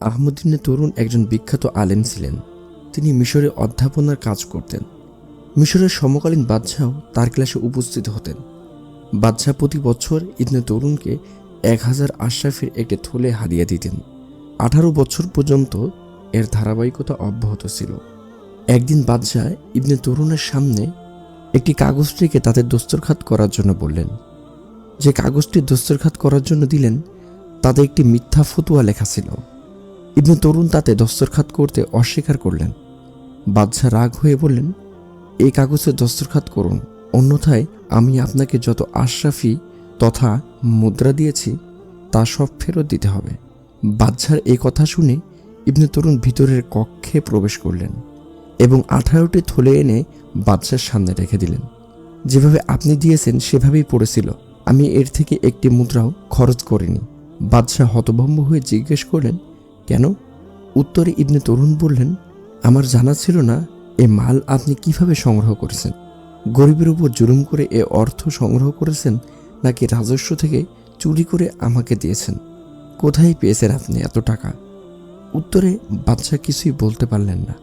আহমদিনে তরুণ একজন বিখ্যাত আলেম ছিলেন। তিনি মিশরে অধ্যাপনার কাজ করতেন। মিশরের সমকালীন বাদশাও তার ক্লাসে উপস্থিত হতেন। বাদশাহ প্রতি বছর ইবনে তরুণকে এক হাজার আশরাফের একটি থলে হারিয়ে দিতেন। আঠারো বছর পর্যন্ত এর ধারাবাহিকতা অব্যাহত ছিল। একদিন বাদশাহ ইবনে তরুণের সামনে একটি কাগজটিকে তাদের দস্তরখাত করার জন্য বললেন। যে কাগজটি দস্তরখাত করার জন্য দিলেন, তাতে একটি মিথ্যা ফতুয়া লেখা ছিল। ইবনে তরুণ তাতে দস্তরখাত করতে অস্বীকার করলেন। বাদশাহ রাগ হয়ে বললেন, এই কাগজে দস্তরখাত করুন, অন্যথায় আমি আপনাকে যত আশরাফি তথা মুদ্রা দিয়েছি, তা সব ফেরত দিতে হবে। বাদশার এই কথা শুনে ইবনে তরুণ ভিতরের কক্ষে প্রবেশ করলেন এবং আঠারোটি থলে এনে বাদশার সামনে রেখে দিলেন। যেভাবে আপনি দিয়েছেন, সেভাবেই পড়েছিল। আমি এর থেকে একটি মুদ্রাও খরচ করিনি। বাদশাহ হতভম্ব হয়ে জিজ্ঞেস করলেন কেন? উত্তরে ইবনে তরুণ বললেন, আমার জানা ছিল না এ মাল আপনি কীভাবে সংগ্রহ করেছেন? গরিবের উপর জুলুম করে এ অর্থ সংগ্রহ করেছেন নাকি রাজস্ব থেকে চুরি করে আমাকে দিয়েছেন? কোথায় পেয়েছেন আপনি এত টাকা? উত্তরে বাদশাহ কিছুই বলতে পারলেন না।